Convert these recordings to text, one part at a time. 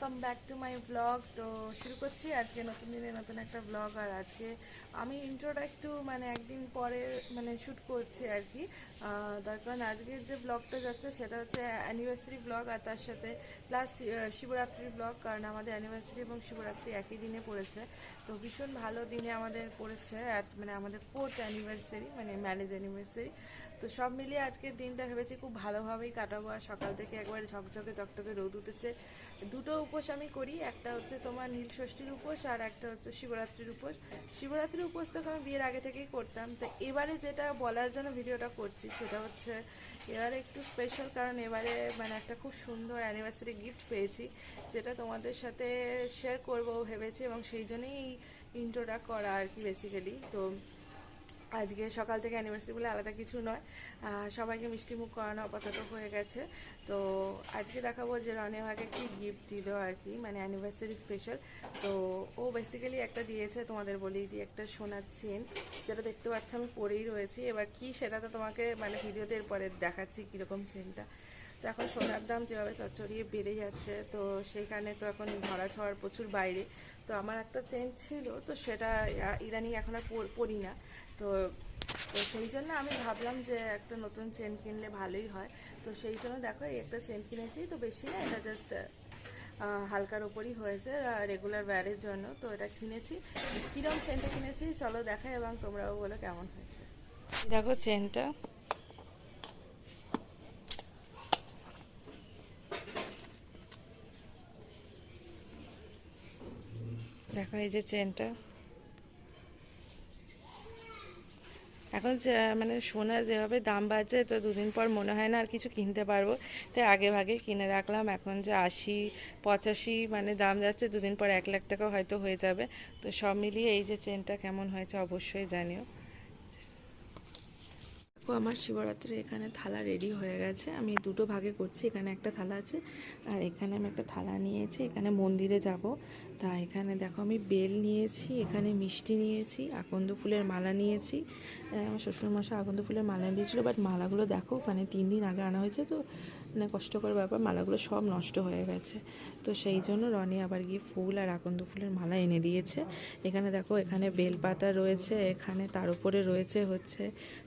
Welcome back to my blog তো শুরু করছি আজকে নতুন দিনে নতুন একটা ব্লগ আর আজকে আমি ইন্ট্রোটা একটু মানে একদিন পরে মানে শ্যুট করছি আর কি। তার কারণ আজকের যে ব্লগটা যাচ্ছে সেটা হচ্ছে অ্যানিভার্সারি ব্লগ আর তার সাথে প্লাস শিবরাত্রি ব্লগ কারণ আমাদের অ্যানিভার্সারি এবং শিবরাত্রি একই দিনে পড়েছে। তো ভীষণ ভালো দিনে আমাদের পড়েছে। মানে আমাদের ফোর্থ অ্যানিভার্সারি মানে ম্যারেজ অ্যানিভার্সারি তো সব মিলিয়ে আজকের দিনটা ভেবেছি খুব ভালোভাবেই কাটাবো আর সকাল থেকে একবারে ঝকঝকে তকতকে রোদ উঠেছে। দুটো উপোস আমি করি, একটা হচ্ছে তোমার নীল ষষ্ঠীর উপোস আর একটা হচ্ছে শিবরাত্রির উপোস। শিবরাত্রির উপোস তো আমি বিয়ের আগে থেকেই করতাম। তো এবারে যেটা বলার জন্য ভিডিওটা করছি সেটা হচ্ছে এবারে একটু স্পেশাল কারণ এবারে মানে একটা খুব সুন্দর অ্যানিভার্সারি গিফট পেয়েছি, যেটা তোমাদের সাথে শেয়ার করব ভেবেছি এবং সেই জন্যই এই ইন্ট্রোটা করা আর কি বেসিক্যালি তো আজকে সকাল থেকে অ্যানিভার্সারি বলে আলাদা কিছু নয়। সবাইকে মিষ্টি মুখ করানো আপাতত হয়ে গেছে। তো আজকে দেখাবো যে রনে ভাগে কি গিফট দিল আর কি মানে অ্যানিভার্সারি স্পেশাল তো ও বেসিক্যালি একটা দিয়েছে, তোমাদের বলেই দিয়ে একটা সোনার চেন যেটা দেখতে পাচ্ছ আমি পরেই রয়েছি। এবার কি সেটা তো তোমাকে মানে ভিডিওতে এরপরে দেখাচ্ছি কীরকম চেনটা তো এখন সোনার দাম যেভাবে চচ্চড়িয়ে বেড়ে যাচ্ছে, তো সেইখানে তো এখন ধরা ছোঁয়ার প্রচুর বাইরে। তো আমার একটা চেন ছিল, তো সেটা ইদানিং এখন আর পরি না। তো তো সেই জন্য আমি ভাবলাম যে একটা নতুন চেন কিনলে ভালোই হয়। তো সেই জন্য দেখো, এই একটা চেন কিনেছি, তো বেশি না, এটা জাস্ট হালকার ওপরই হয়েছে রেগুলার ওয়্যারের জন্য। তো এটা কিনেছি। কীরকম চেনটা কিনেছি, চলো দেখাই এবং তোমরাও বলো কেমন হয়েছে। দেখো চেনটা দেখো এই যে চেনটা এখন মানে সোনার যেভাবে দাম বাড়ছে, তো দুদিন পর মনে হয় না আর কিছু কিনতে পারব। তাই আগে ভাগে কিনে রাখলাম, এখন যে আশি, পঁচাশি মানে দাম যাচ্ছে, দুদিন পর এক লাখ টাকা হয়তো হয়ে যাবে। তো সব মিলিয়ে এই যে চেনটা কেমন হয়েছে অবশ্যই জানিও। আমার শিবরাত্রি এখানে থালা রেডি হয়ে গেছে। আমি দুটো ভাগে করছি, এখানে একটা থালা আছে আর এখানে আমি একটা থালা নিয়েছি, এখানে মন্দিরে যাব। তা এখানে দেখো আমি বেল নিয়েছি, এখানে মিষ্টি নিয়েছি, আকন্দ ফুলের মালা নিয়েছি। আমার শ্বশুরমশাই আকন্দ ফুলের মালা দিয়েছিলো বাট মালাগুলো দেখো মানে তিন দিন আগে আনা হয়েছে, তো মানে কষ্টকর ব্যাপার, মালাগুলো সব নষ্ট হয়ে গেছে। তো সেই জন্য রনি আবার গিয়ে ফুল আর আকন্দ ফুলের মালা এনে দিয়েছে। এখানে দেখো, এখানে বেলপাতা রয়েছে, এখানে তার উপরে রয়েছে হচ্ছে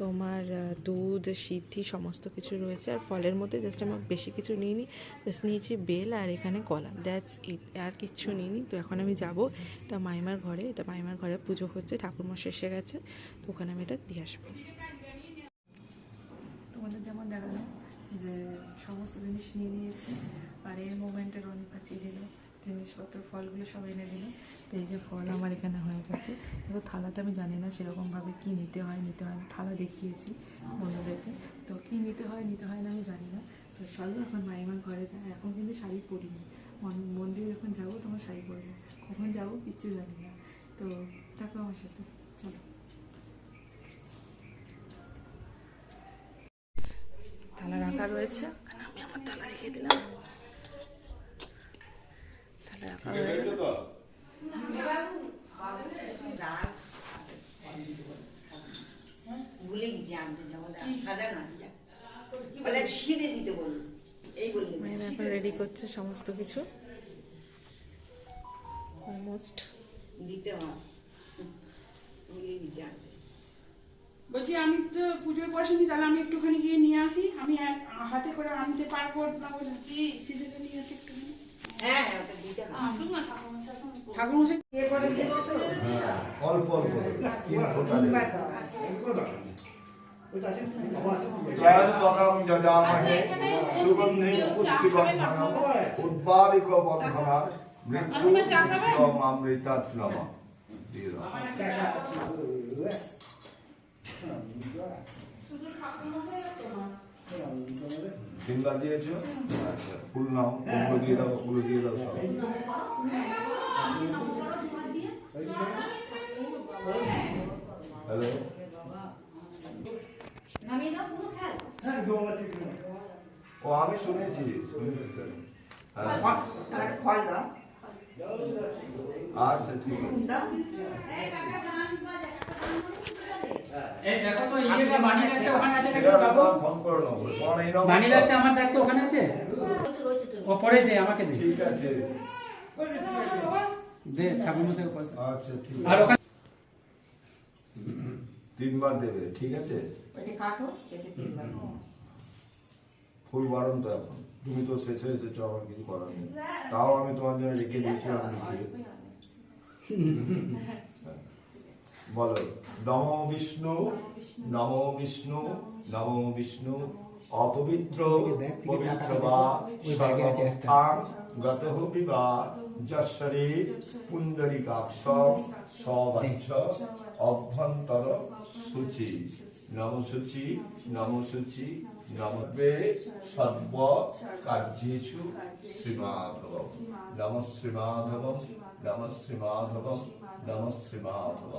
তোমার দুধ, সিদ্ধি, সমস্ত কিছু রয়েছে। আর ফলের মধ্যে জাস্ট আমার বেশি কিছু নিইনি জাস্ট নিয়েছি বেল আর এখানে কলা। দ্যাটস ইট আর কিচ্ছু নিইনি। তো এখন আমি যাব, এটা মাইমার ঘরে, এটা মাইমার ঘরে পুজো হচ্ছে ঠাকুরমশাই এসে গেছে। তো ওখানে আমি এটা দিয়ে আসব। তোমাদের যেমন দেখানো যে সমস্ত জিনিস নিয়ে নিয়েছি। আর এই মোমেন্টে রনি পাচিয়ে দিল, জিনিসপত্র, ফলগুলো সব এনে দিল। তো এই যে ফল আমার এখানে হয়ে গেছে। দেখো থালাতে আমি জানি না সেরকমভাবে কি নিতে হয় নিতে হয় না। থালা দেখিয়েছি বন্ধুদেরকে। তো কি নিতে হয় নিতে হয় না আমি জানি না। তো চলো এখন মাইমার ঘরে যাই এখন কিন্তু শাড়ি পরিনি। মন- মন্দিরে যখন যাব তখন শাড়ি পরবো। কখন যাব কিচ্ছু জানি না। তো থাকো আমার সাথে। চলো। থালা রাখা রয়েছে। আমি আমার থালা রেখে দিলাম। থালা রাখা দিতে বলুন রেডি করছে সমস্ত কিছু। অলমোস্ট দিতে হয় বলছি আমি তো পুজোর বসেনি তাহলে আমি একটুখানি গিয়ে নিয়ে আসি। আমি হাতে করে আনতে পারব না বলে কি সিঁদুরে নিয়ে আসি একটুখানি? হ্যাঁ হ্যাঁ ওটা দিতে হয় হ্যাঁ। সিঙ্গা দিয়েছ আচ্ছা ফুল নাও কুমড়ো দিয়ে দাও ফুল দিয়ে দাও সব। হ্যালো? ও আমি শুনেছি হ্যাঁ। ফল আচ্ছা ঠিক আছে। এই দেখো তো ইয়েটা মানি ব্যাগটা ওখানে আছে দেখো বাবু। ফোন করে নেব তোমার এই নম্বরটা- মানি ব্যাগটা আমার দেখতো ওখানে আছে? ও পরে দে আমাকে দে। ঠিক আছে। দে ঠাকুর মশাই পয়সা আচ্ছা ঠিক আর ওখানে তিনবার দেবে ঠিক আছে? ওইটা কাটো কেটে তিনবার। ফুল বারণ তো এখন। তুমি তো শেষে এসেছ আমার কিছু করার নেই। তাও আমি তোমার জন্য রেখে দিয়েছিলাম লিখিয়ে বলো, নম বিষ্ণু নম বিষ্ণু নম বিষ্ণু, অপবিত্র, পবিত্র বা সর্বস্থান গত বিবা যশ্বরে পুণ্ডরিকাক্ষ সবাচ্ছ, অভ্যন্তর সূচি। নম সূচি, নম নমবে সর্ব কার্যেষু শ্রীমাধব নম শ্রীমাধব নম শ্রীমাধব নম শ্রীমাধব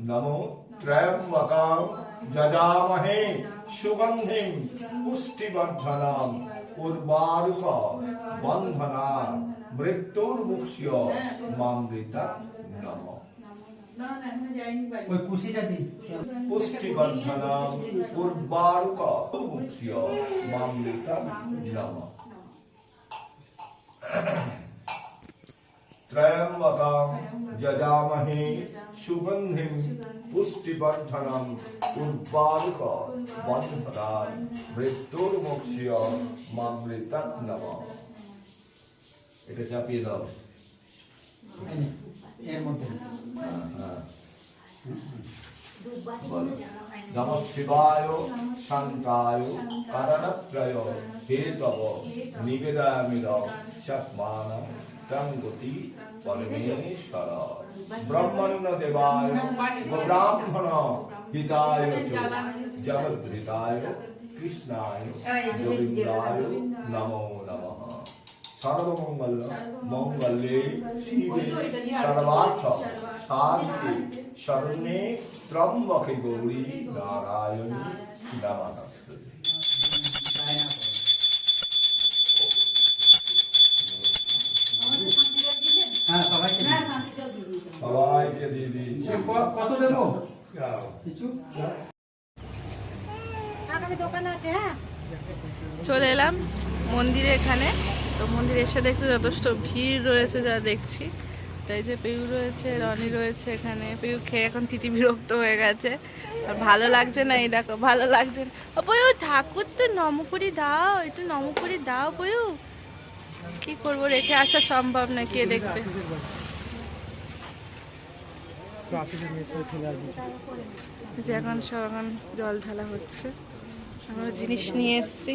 নমো ত্রয়ম্বকাং যজামহে সুগন্ধিং পুষ্টিবর্ধনাম উর্বারুক বন্ধনান মৃত্যুর্মুক্ষ্য মামৃতা নম না না এখনও যাইনি বাড়ি ওই কুশিটা দি পুষ্টিবর্ধনাম উর্বারুক মুক্ষ্য মামৃতা নম ত্রয়ম্বকাং যজামহে সুগন্ধিং পুষ্টিবর্ধনম উর্বারুক বন্ধনান মৃত্যুর্মুক্ষ্য মামৃতাৎ নম এটা চাপিয়ে দাও। এর মধ্যে। হ্যাঁ, হ্যাঁ। নম শিবায় শান্তায় কারণত্রয় হেতব নিবেদামির চকমান তং गति ब्रह्मण। देवाय ब्राह्मण। हिताय जगदृताय कृष्णाय नमो नम। सर्वंगल मंगल शिवे सर्वार्थ। शास्त्री। शरणे त्र्यंबके गौरी नारायणी। नमः। হ্যাঁ সবাইকে সবাইকে দিয়ে দিয়েছি কত দেবো? কিছু চলে এলাম মন্দিরে এখানে। তো মন্দিরে এসে দেখতে যথেষ্ট ভিড় রয়েছে যা দেখছি। তাই যে পেউ রয়েছে রনি রয়েছে এখানে। পেউ খেয়ে এখন তিতি বিরক্ত হয়ে গেছে। আর ভালো লাগছে না এই দেখো ভালো লাগছে না। ও পয়ু ঠাকুর তো নমকুড়ি দাও একটু নমকুড়ি দাও পয়ু কি করব, রেখে আসা সম্ভব না কে দেখবে? যে এখন সব জল ঢালা হচ্ছে। আমরা জিনিস নিয়ে এসেছি।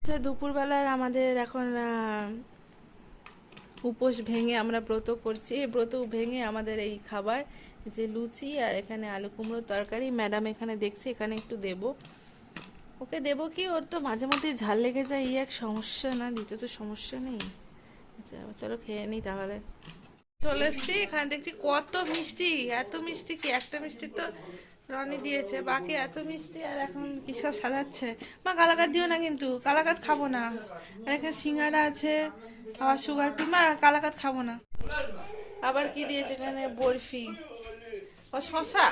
আচ্ছা দুপুরবেলার আমাদের এখন উপোস ভেঙে আমরা ব্রত করছি। ব্রত ভেঙে আমাদের এই খাবার যে লুচি আর এখানে আলু কুমড়োর তরকারি, ম্যাডাম এখানে দেখছি, এখানে একটু দেব। ওকে দেবো কি? ওর তো মাঝে মধ্যে ঝাল লেগে যায়, এই এক সমস্যা না দিতে তো সমস্যা নেই। আচ্ছা চলো খেয়ে নিই তাহলে। চলে এসছি এখানে দেখছি কত মিষ্টি এত মিষ্টি কি একটা মিষ্টি তো রনি দিয়েছে বাকি এত মিষ্টি আর এখন কি সব সাজাচ্ছে। মা কালাকাত দিও না কিন্তু কালাকাত খাব না। আর এখানে সিঙ্গারা আছে আবার সুগার ফ্রি মা কালাকাত খাব না। আবার কি দিয়েছে এখানে? বরফি। ও শশা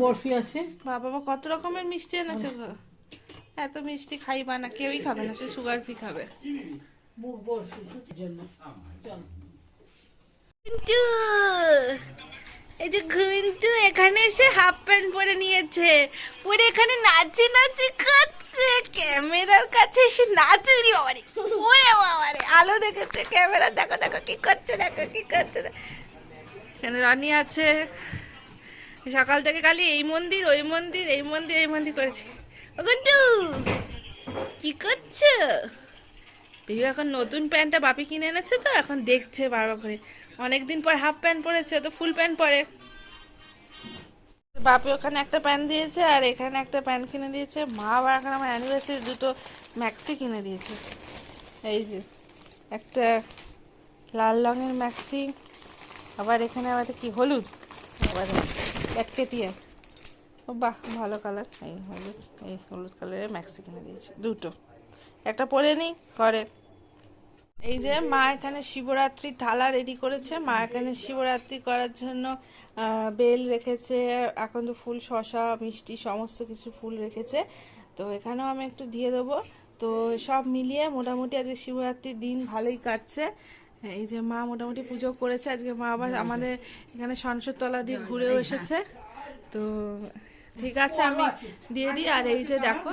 বরফি আছে। বাবা মা কত রকমের মিষ্টি এনেছে গো। এত মিষ্টি খাইবা না কেউই খাবে না সে সুগার ফ্রি খাবে। এই যে এখানে হাফ প্যান্ট পরে নিয়েছে। পরে এখানে ক্যামেরার কাছে আলো দেখেছে ক্যামেরা। দেখো দেখো কি করছে, দেখো কি করছে। আছে। সকাল থেকে খালি এই মন্দির, ওই মন্দির, এই মন্দির এই মন্দির করেছে। কি করছ? বিহু এখন নতুন প্যান্টটা বাপি কিনে এনেছে তো, এখন দেখছে বারবার করে। অনেকদিন পর হাফ প্যান্ট পরেছে তো ফুল প্যান্ট পরে। বাপি ওখানে একটা প্যান্ট দিয়েছে আর এখানে একটা প্যান্ট কিনে দিয়েছে। মা আবার এখন আমার অ্যানিভার্সারি দুটো ম্যাক্সি কিনে দিয়েছে। এই যে, একটা লাল রঙের ম্যাক্সি আবার এখানে আবার কি, হলুদ? আবার এক এককেতিয়া ও বাহ, ভালো কালার এই হলুদ এই হলুদ কালারের ম্যাক্সি কিনে দিয়েছে, দুটো। একটা পরে নিই করে এই যে মা এখানে শিবরাত্রি থালা রেডি করেছে। মা এখানে শিবরাত্রি করার জন্য বেল রেখেছে, এখন তো ফুল শশা, মিষ্টি সমস্ত কিছু ফুল রেখেছে। তো এখানেও আমি একটু দিয়ে দেবো। তো সব মিলিয়ে মোটামুটি আজকে শিবরাত্রির দিন ভালোই কাটছে। এই যে মা মোটামুটি পুজো করেছে। আজকে মা আবার আমাদের এখানে সংসদতলা দিয়ে ঘুরেও এসেছে। তো ঠিক আছে, আমি দিয়ে দিই। আর এই যে দেখো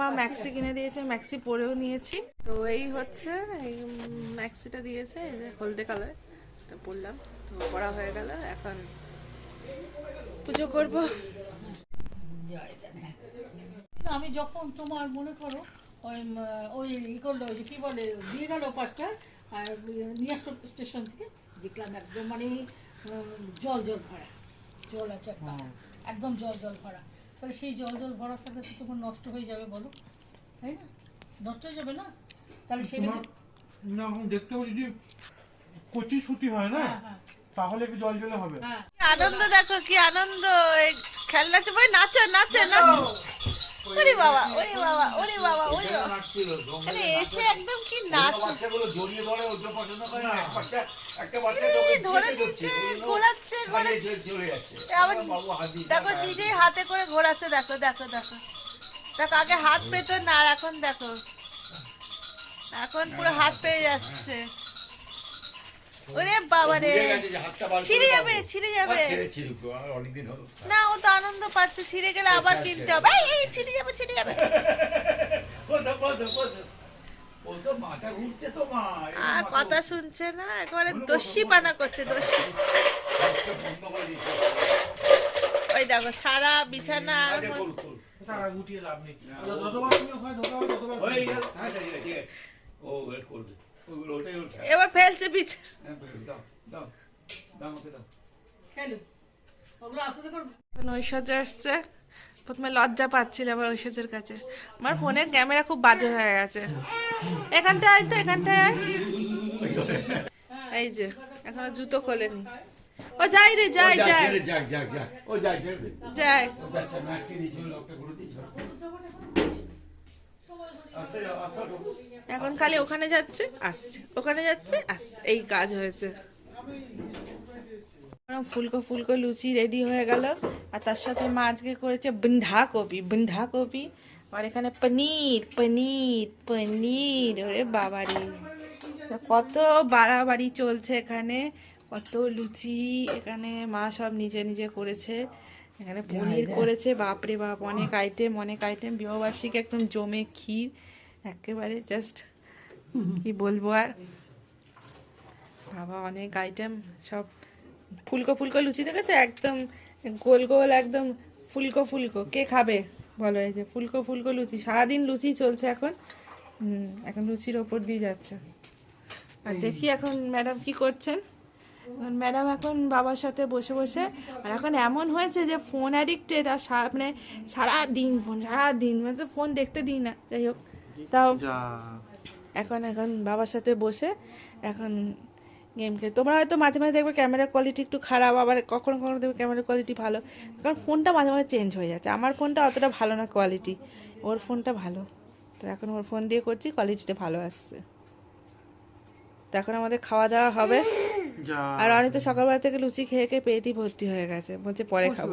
মা ম্যাক্সি কিনে দিয়েছে ম্যাক্সি পরেও নিয়েছি। তো এই হচ্ছে এই ম্যাক্সিটা দিয়েছে এই যে হলদে কালার এটা পরলাম। তো পরা হয়ে গেল এখন পুজো করব। আমি যখন তোমার মনে করো ওই ওই ই করল ওই কি বলে দিয়ে গেল পাঁচটা আর নিয়ে আসলো স্টেশন থেকে দেখলাম একদম মানে জল জল ভরা জল আছে একদম জল জল ভরা। তাহলে সেই জল জল ভরা থাকলে তো তোমার নষ্ট হয়ে যাবে বলো তাই না? নষ্ট হয়ে যাবে না? তাহলে সেটা না দেখতে পাচ্ছি যে কচি সুতি হয় না হ্যাঁ। তাহলে একটু জল জলে হবে। হ্যাঁ। আনন্দ দেখো কি আনন্দ। এই খেলনাতে ভাই নাচে নাচে। নাচো। ওরে বাবা ওরে বাবা ওরে বাবা ওরে বাবা। আরে এসে একদম কি নাচ জড়িয়ে ধরে ওর পছন্দ করে না। এক একটা এই ধরে নিচ্ছে ঘোরাচ্ছে ঘোরাচ্ছে চলে যাচ্ছে। আবার দেখো নিজেই হাতে করে ঘোরাচ্ছে দেখো দেখো দেখো। দেখো আগে হাত পেত না আর এখন দেখো। এখন পুরো হাত পেয়ে যাচ্ছে। ওরে বাবা রে ছিঁড়ে যাবে ছিঁড়ে যাবে। না ও তো আনন্দ পাচ্ছে ছিঁড়ে গেলে আবার কিনতে হবে। এই, ছিঁড়ে যাবে ছিঁড়ে যাবে। আর কথা শুনছে না একেবারে দস্যি পানা করছে দস্যি। ওই দেখো সারা বিছানা আর আচ্ছা, করুক। টাকা গুটিয়ে লাভ নেই। যতবার তুমি হয় ঢোকা ততবার হয়ে হ্যাঁ ঠিক আছে ঠিক আছে। ও ওয়েট করবে। এবার ফেলছে বিছ দাও দাও দাও আমাকে দাও খেলো। ওগুলো আস্তে করব। এখন ঐশ্বর্য আসছে। প্রথমে লজ্জা পাচ্ছিল আবার ঐশ্বর্যের কাছে। আমার ফোনের ক্যামেরা খুব বাজে হয়ে গেছে। এখানটায় আয় তো এখানটায় আয়। এই যে এখনও জুতো খোলেনি। ও যাই রে যাই যাই ছেড়ে যাই এখন খালি ওখানে যাচ্ছে আসছে। ওখানে যাচ্ছে আসছে। এই কাজ হয়েছে। ফুলকো ফুলকো লুচি রেডি হয়ে গেল। আর তার সাথে মা আজকে করেছে বন্ধাকপি বন্ধাকপি। আর এখানে পনির পনির পনির। ওরে বাবারে। কত বাড়াবাড়ি চলছে এখানে। কত লুচি এখানে মা সব নিজে নিজে করেছে। এখানে পনির করেছে বাপরে বাপ। অনেক আইটেম অনেক আইটেম বিবাহবার্ষিকী একদম জমে ক্ষীর। একেবারে জাস্ট কি বলব আর? বাবা, অনেক আইটেম সব ফুলকো ফুলকো লুচি দেখেছে? একদম গোল গোল, একদম ফুলকো ফুলকো। কে খাবে? বলো এই যে ফুলকো ফুলকো লুচি। সারাদিন লুচি চলছে এখন। এখন লুচির ওপর দিয়ে যাচ্ছে। আর দেখি এখন ম্যাডাম কি করছেন। ম্যাডাম এখন বাবার সাথে বসে বসে, আর এখন এমন হয়েছে যে ফোন অ্যাডিক্টেড আর মানে সারাদিন ফোন সারাদিন। মানে ফোন দেখতে দিই না। যাই হোক। তাও এখন এখন বাবার সাথে বসে এখন গেম খেলে তোমরা হয়তো মাঝে মাঝে দেখবে ক্যামেরা কোয়ালিটি একটু খারাপ আবার কখনো কখনো দেখবে ক্যামেরা কোয়ালিটি ভালো। কারণ ফোনটা মাঝে মাঝে চেঞ্জ হয়ে যাচ্ছে। আমার ফোনটা অতটা ভালো না কোয়ালিটি ওর ফোনটা ভালো। তো এখন ওর ফোন দিয়ে করছি কোয়ালিটিটা ভালো আসছে। তো এখন আমাদের খাওয়া দাওয়া হবে। আর অনেক তো সকালবেলা থেকে লুচি খেয়ে খেয়ে পেয়েতেই ভর্তি হয়ে গেছে। বলছে পরে খাব।